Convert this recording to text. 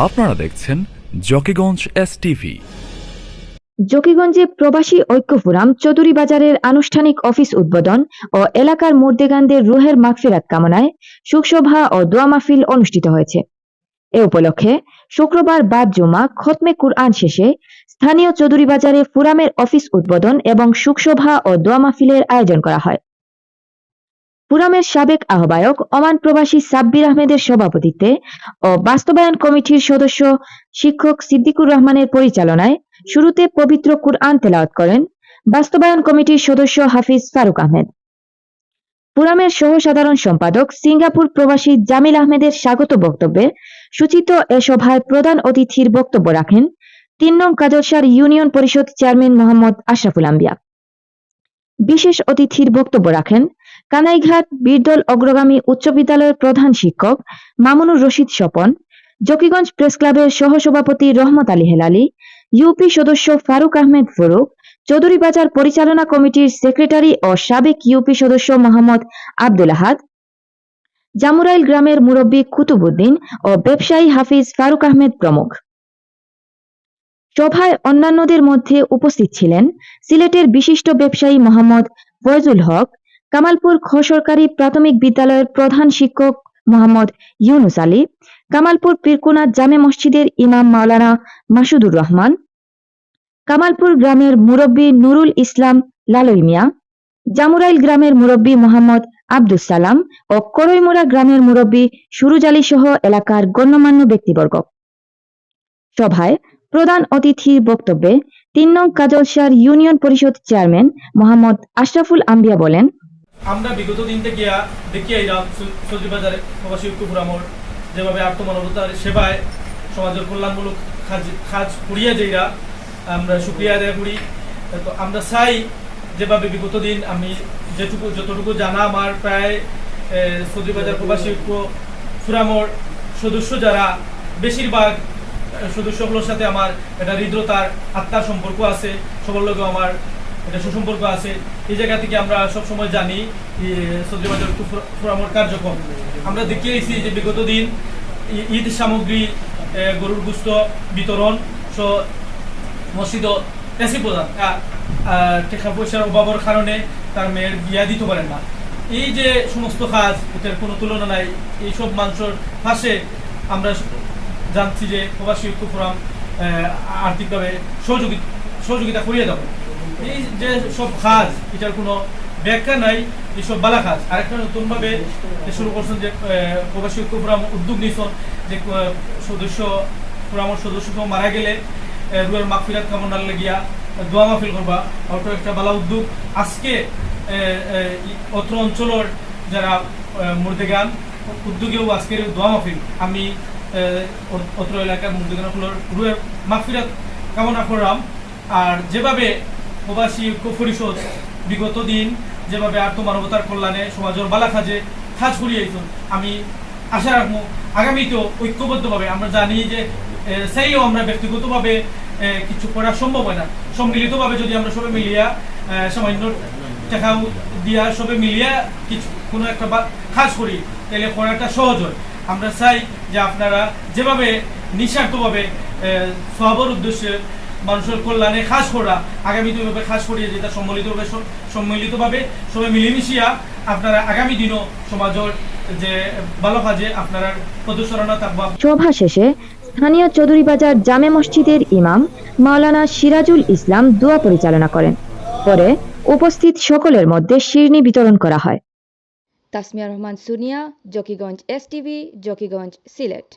আপনারা দেখছেন Zakiganj S TV জকিগঞ্জে প্রবাসী ঐক্য ফোরাম চৌধুরী বাজারের আনুষ্ঠানিক অফিস উদ্বোধন ও এলাকার মুর্দেগানদের রুহের মাগফিরাত কামনায় শোকসভা ও দোয়া মাহফিল অনুষ্ঠিত হয়েছে। এ উপলক্ষে শুক্রবার বাদ জুমা, খতমে কুরআন শেষে স্থানীয় চৌধুরী বাজারে ফোরামের অফিস উদ্বোধন এবং শোকসভা ও দোয়া মাহফিলের আয়োজন করা হয়। ফোরামের সাবেক আহ্বায়ক ওমান প্রবাসী সাব্বির আহমেদের সভাপতিত্বে ও বাস্তবায়ন কমিটির সদস্য শিক্ষক সিদ্দিকুর রহমানের পরিচালনায় শুরুতে পবিত্র কুরআন তেলাওয়াত করেন বাস্তবায়ন কমিটির সদস্য হাফিজ ফারুক আহমেদ। পুরামের সহ সাধারণ সম্পাদক সিঙ্গাপুর প্রবাসী জামিল আহমেদের স্বাগত বক্তব্যে সূচিত এ সভায় প্রধান অতিথির বক্তব্য রাখেন তিন নং কাজলসার ইউনিয়ন পরিষদ চেয়ারম্যান মোহাম্মদ আশরাফুল আম্বিয়া। বিশেষ অতিথির বক্তব্য রাখেন কানাইঘাট বীরদল অগ্রগামী উচ্চ বিদ্যালয়ের প্রধান শিক্ষক মামুনুর রশিদ স্বপন, জকিগঞ্জ প্রেস ক্লাবের সহসভাপতি রহমত আলী হেলালি ইউপি সদস্য ফারুক আহমেদ ফারুক, চৌধুরী বাজার পরিচালনা কমিটির সেক্রেটারি ও সাবেক ইউপি সদস্য মোহাম্মদ আব্দুল আহাদ, জামুরাইল গ্রামের মুরব্বী কুতুবুদ্দিন ও ব্যবসায়ী হাফিজ ফারুক আহমেদ প্রমুখ। সভায় অন্যান্যদের মধ্যে উপস্থিত ছিলেন সিলেটের বিশিষ্ট ব্যবসায়ী মোহাম্মদ ফয়জুল হক কামালপুর খ সরকারি প্রাথমিক বিদ্যালয়ের প্রধান শিক্ষক মোহাম্মদ ইউনুস আলী, কামালপুর পীরকুনা জামে মসজিদের ইমাম মাওলানা মাসুদুর রহমান, কামালপুর গ্রামের মুরব্বী নুরুল ইসলাম লালই মিয়া, জামুরাইল গ্রামের মুরব্বী মোহাম্মদ আব্দুস সালাম ও করইমোড়া গ্রামের মুরব্বী সুরুজ আলী সহ এলাকার গণ্যমান্য ব্যক্তিবর্গ। সভায় প্রধান অতিথির বক্তব্যে তিন নং কাজলসার ইউনিয়ন পরিষদ চেয়ারম্যান মোহাম্মদ আশরাফুল আম্বিয়া বলেন আমরা বিগত দিন থেকে দেখি আইলাম সজি বাজারে প্রবাসী ঐক্য ফোরামর যেভাবে আত্মমানবতার সেবায় সমাজের কল্যাণমূলক কাজ কাজ করিয়া যাইরা আমরা সুক্রিয়া আদায় করি। তো আমরা চাই যেভাবে বিগত দিন আমি যেটুকু যতটুকু জানা আমার প্রায় বাজার প্রবাসী ঐক্য ফোরামর সদস্য যারা, বেশিরভাগ সদস্যগুলোর সাথে আমার একটা হৃদ্রতার আত্মার সম্পর্ক আছে। সবার লোকেও আমার এটা সুসম্পর্ক আছে। এই জায়গা থেকে আমরা সব সময় জানি সৌদি ফুরামোর কার্যক্রম। আমরা দেখিয়েছি যে বিগত দিন ঈদ সামগ্রী গরুর গুস্ত, বিতরণ সো মসজিদ এসি প্রধান টাকা পয়সার অভাবের কারণে তার মেয়ের বিয়া দিতে পারেন না। এই যে সমস্ত কাজ, এটার কোনো তুলনা নাই। এইসব মানুষের পাশে আমরা জানছি যে প্রবাসী ঐক্য ফোরাম আর্থিকভাবে সহযোগিতা সহযোগিতা করিয়ে যাবে এই যে সব কাজ, এটার কোনো ব্যাখ্যা নাই এইসব বালা কাজ। আরেকটা নতুনভাবে শুরু করছেন যে প্রবাসী ঐক্য ফোরাম উদ্যোগ নিয়েছেন, যে সদস্য, ফোরামের সদস্য সহ মারা গেলে রুয়ের মাহফিরাত কামনার লাগিয়া দোয়া মাহফিল করবা। ওটা একটা বালা উদ্যোগ। আজকে অত্র অঞ্চলের যারা মুর্দেগান উদ্যোগেও আজকের দোয়া মাহফিল। আমি অত্র এলাকার মুর্দেগানগুলোর রুয়ের মাহফিরাত কামনা করলাম। আর যেভাবে প্রবাসী ঐক্য পরিষদ বিগত দিন যেভাবে আত্মমানবতার কল্যাণে সমাজের বালা কাজে কাজ করিয়েছেন আমি আশা রাখব আগামীতেও ঐক্যবদ্ধভাবে, আমরা জানি যে চাইলেও আমরা ব্যক্তিগতভাবে কিছু করা সম্ভব হয় না। সম্মিলিতভাবে যদি আমরা সবাই মিলিয়া সামান্য টাকা দিয়া সবে মিলিয়া কিছু, কোনো একটা কাজ করি, তাহলে করাটা সহজ হয়। আমরা চাই যে আপনারা যেভাবে নিঃস্বার্থভাবে সহবর উদ্দেশ্যে মানুষের কল্যাণে কাজ করা। আগামীতে ওইভাবে কাজ করিয়ে যেটা সম্মিলিতভাবে সম্মিলিতভাবে সবাই মিলেমিশিয়া আপনারা আগামী দিনও সমাজের যে ভালো কাজে আপনারা প্রদর্শনা থাকবা সভা শেষে স্থানীয় চৌধুরী বাজার জামে মসজিদের ইমাম মাওলানা সিরাজুল ইসলাম দোয়া পরিচালনা করেন। পরে উপস্থিত সকলের মধ্যে শিরনি বিতরণ করা হয়। Tasmia Rahman Sunia Zakiganj S TV Zakiganj Sylhet.